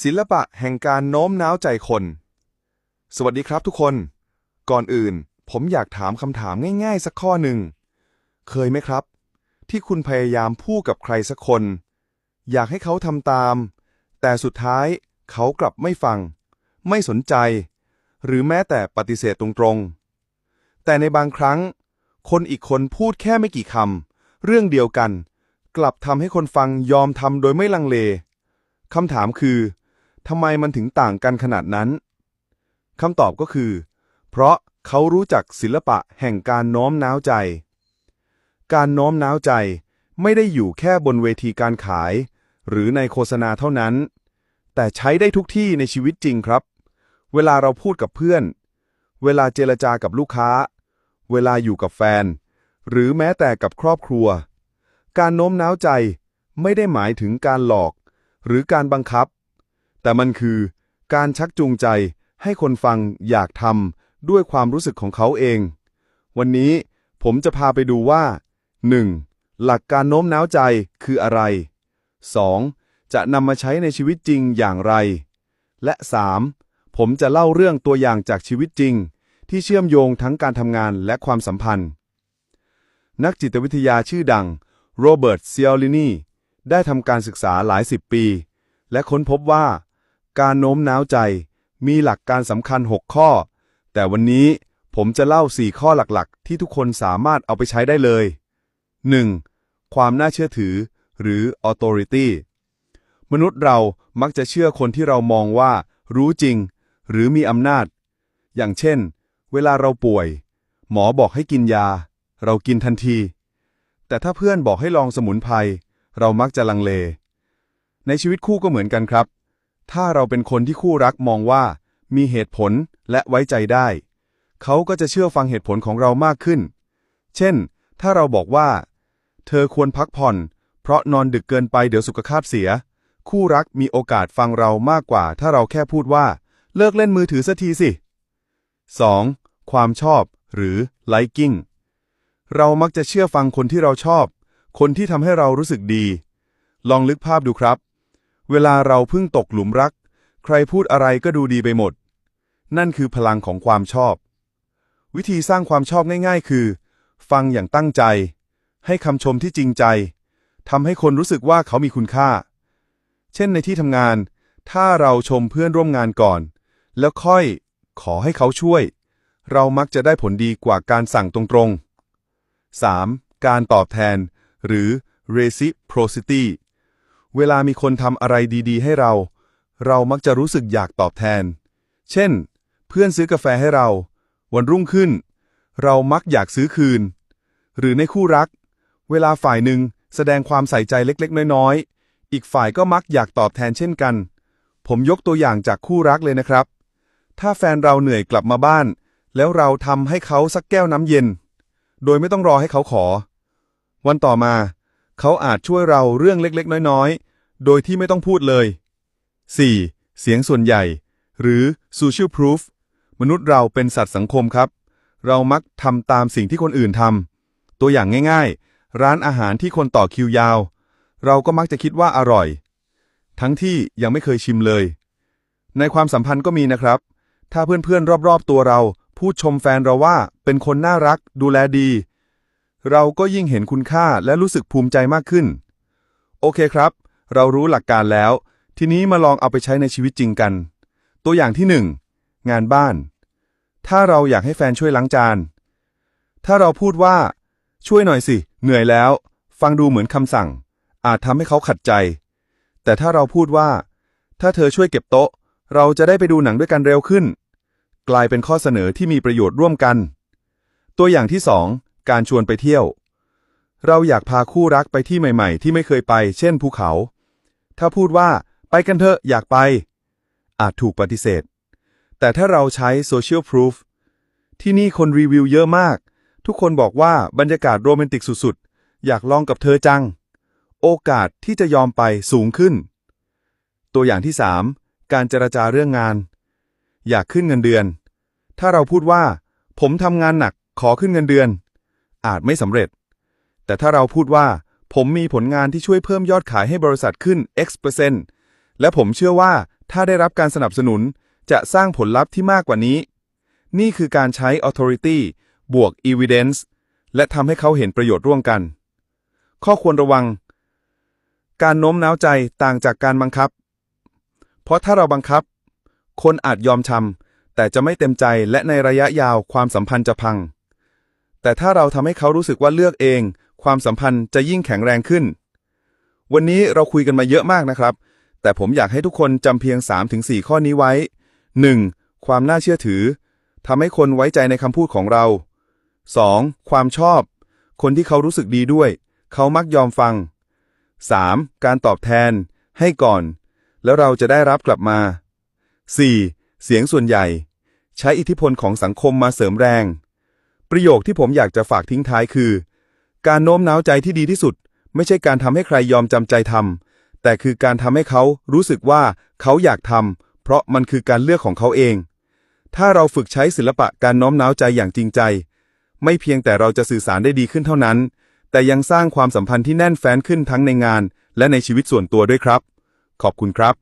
ศิลปะแห่งการโน้มน้าวใจคน สวัสดีครับทุกคน ก่อนอื่น ผมอยากถามคำถามง่าย ๆ สักข้อหนึ่ง เคยไหมครับ ที่คุณพยายามพูดกับใครสักคน อยากให้เขาทำตาม แต่สุดท้ายเขากลับไม่ฟัง ไม่สนใจ หรือแม้แต่ปฏิเสธตรงๆ แต่ในบางครั้ง คนอีกคนพูดแค่ไม่กี่คำเรื่องเดียวกัน กลับทำให้คนฟังยอมทำโดยไม่ลังเลคำถามคือ ทำไมมันถึงต่างกันขนาดนั้นคำตอบก็คือ เพราะเขารู้จักศิลปะแห่งการโน้มน้าวใจ การโน้มน้าวใจไม่ได้อยู่แค่บนเวทีการขาย หรือในโฆษณาเท่านั้น แต่ใช้ได้ทุกที่ในชีวิตจริงครับ เวลาเราพูดกับเพื่อน เวลาเจรจากับลูกค้า เวลาอยู่กับแฟน หรือแม้แต่กับครอบครัว การโน้มน้าวใจไม่ได้หมายถึงการหลอก หรือการบังคับ แต่มันคือการชักจูงใจให้คนฟังอยากทำด้วยความรู้สึกของเขาเอง วันนี้ผมจะพาไปดูว่า 1. หลักการโน้มน้าวใจคืออะไร 2. จะนำมาใช้ในชีวิตจริงอย่างไร และ 3. ผมจะเล่าเรื่องตัวอย่างจากชีวิตจริง ที่เชื่อมโยงทั้งการทำงานและความสัมพันธ์ นักจิตวิทยาชื่อดังโรเบิร์ตเซียลินีได้ทำการศึกษาหลายสิบปี และค้นพบว่า การโน้มน้าวใจ มีหลักการสำคัญ 6 ข้อ แต่วันนี้ผมจะเล่า 4 ข้อหลักๆ ที่ทุกคนสามารถเอาไปใช้ได้เลย 1. ความน่าเชื่อถือ หรือ authority มนุษย์เรามักจะเชื่อคนที่เรามองว่า รู้จริง หรือมีอำนาจ อย่างเช่น เวลาเราป่วย หมอบอกให้กินยา เรากินทันที แต่ถ้าเพื่อนบอกให้ลองสมุนไพรเรามักจะลังเล ในชีวิตคู่ก็เหมือนกันครับ ถ้าเราเป็นคนที่คู่รักมองว่า มีเหตุผลและไว้ใจได้ เขาก็จะเชื่อฟังเหตุผลของเรามากขึ้น เช่น ถ้าเราบอกว่า เธอควรพักผ่อน เพราะนอนดึกเกินไปเดี๋ยวสุขภาพเสีย คู่รักมีโอกาสฟังเรามากกว่า ถ้าเราแค่พูดว่า เลิกเล่นมือถือสักทีสิ 2. ความชอบ หรือ liking เรามักจะเชื่อฟังคนที่เราชอบ คนที่ทำให้เรารู้สึกดี ลองลึกภาพดูครับ เวลาเราเพิ่งตกหลุมรัก ใครพูดอะไรก็ดูดีไปหมด นั่นคือพลังของความชอบ วิธีสร้างความชอบง่าย ๆ คือ ฟังอย่างตั้งใจ ให้คำชมที่จริงใจทำให้คนรู้สึกว่าเขามีคุณค่า เช่นในที่ทำงาน ถ้าเราชมเพื่อนร่วมงานก่อน แล้วค่อยขอให้เขาช่วย เรามักจะได้ผลดีกว่าการสั่งตรงๆ 3. การตอบแทน หรือ reciprocity เวลามีคนทำอะไรดีๆ ให้เรา เรามักจะรู้สึกอยากตอบแทน เช่น เพื่อนซื้อกาแฟให้เรา วันรุ่งขึ้น เรามักอยากซื้อคืน หรือในคู่รัก เวลาฝ่ายหนึ่งแสดงความใส่ใจเล็กๆ น้อยๆ อีกฝ่ายก็มักอยากตอบแทนเช่นกัน ผมยกตัวอย่างจากคู่รักเลยนะครับ ถ้าแฟนเราเหนื่อยกลับมาบ้าน แล้วเราทำให้เขาสักแก้วน้ำเย็น โดยไม่ต้องรอให้เขาขอ วันต่อมา เขาอาจช่วยเราเรื่องเล็กๆ น้อยๆ โดยที่ไม่ต้องพูดเลย 4. เสียงส่วนใหญ่ หรือ social proof มนุษย์เราเป็นสัตว์สังคมครับ เรามักทำตามสิ่งที่คนอื่นทำ ตัวอย่างง่ายๆ ร้านอาหารที่คนต่อคิวยาว เราก็มักจะคิดว่าอร่อย ทั้งที่ยังไม่เคยชิมเลย ในความสัมพันธ์ก็มีนะครับ ถ้าเพื่อนๆ รอบๆ ตัวเรา พูดชมแฟนเราว่าเป็นคนน่ารัก ดูแลดี เราก็ยิ่งเห็นคุณค่าและรู้สึกภูมิใจมากขึ้น โอเคครับ เรารู้หลักการแล้ว ทีนี้มาลองเอาไปใช้ในชีวิตจริงกัน ตัวอย่างที่หนึ่งงานบ้าน ถ้าเราอยากให้แฟนช่วยล้างจาน ถ้าเราพูดว่า ช่วยหน่อยสิ เหนื่อยแล้ว ฟังดูเหมือนคำสั่ง อาจทำให้เขาขัดใจ แต่ถ้าเราพูดว่า ถ้าเธอช่วยเก็บโต๊ะ เราจะได้ไปดูหนังด้วยกันเร็วขึ้น กลายเป็นข้อเสนอที่มีประโยชน์ร่วมกัน ตัวอย่างที่สอง การชวนไปเที่ยว เราอยากพาคู่รักไปที่ใหม่ ๆ ที่ไม่เคยไป เช่นภูเขา ถ้าพูดว่า ไปกันเถอะอยากไป อาจถูกปฏิเสธ แต่ถ้าเราใช้ social proof ที่นี่คนรีวิวเยอะมาก ทุกคนบอกว่าบรรยากาศโรแมนติกสุดๆ อยากลองกับเธอจัง โอกาสที่จะยอมไปสูงขึ้น ตัวอย่างที่ 3 การเจรจาเรื่องงาน อยากขึ้นเงินเดือน ถ้าเราพูดว่า ผมทำงานหนักขอขึ้นเงินเดือน อาจไม่สำเร็จ แต่ถ้าเราพูดว่า ผมมีผลงานที่ช่วยเพิ่มยอดขายให้บริษัทขึ้น X เปอร์เซ็นต์และผมเชื่อว่าถ้าได้รับการสนับสนุนจะสร้างผลลัพธ์ที่มากกว่านี้ นี่คือการใช้ authority บวก evidence และทำให้เขาเห็นประโยชน์ร่วมกัน ข้อควรระวัง การโน้มน้าวใจต่างจากการบังคับ เพราะถ้าเราบังคับ คนอาจยอมชำแต่จะไม่เต็มใจและในระยะยาวความสัมพันธ์จะพัง แต่ถ้าเราทำให้เขารู้สึกว่าเลือกเอง ความสัมพันธ์จะยิ่งแข็งแรงขึ้น วันนี้เราคุยกันมาเยอะมากนะครับ แต่ผมอยากให้ทุกคนจำเพียง 3-4 ข้อนี้ไว้ 1. ความน่าเชื่อถือทำให้คนไว้ใจในคำพูดของเรา 2. ความชอบ คนที่เขารู้สึกดีด้วย เขามักยอมฟัง 3. การตอบแทน ให้ก่อน แล้วเราจะได้รับกลับมา 4. เสียงส่วนใหญ่ ใช้อิทธิพลของสังคมมาเสริมแรง ประโยคที่ผมอยากจะฝากทิ้งท้ายคือ การโน้มน้าวใจที่ดีที่สุด ไม่ใช่การทำให้ใครยอมจำใจทำแต่คือการทำให้เขารู้สึกว่าเขาอยากทำเพราะมันคือการเลือกของเขาเอง ถ้าเราฝึกใช้ศิลปะการโน้มน้าวใจอย่างจริงใจ ไม่เพียงแต่เราจะสื่อสารได้ดีขึ้นเท่านั้น แต่ยังสร้างความสัมพันธ์ที่แน่นแฟ้นขึ้นทั้งในงาน และในชีวิตส่วนตัวด้วยครับ ขอบคุณครับ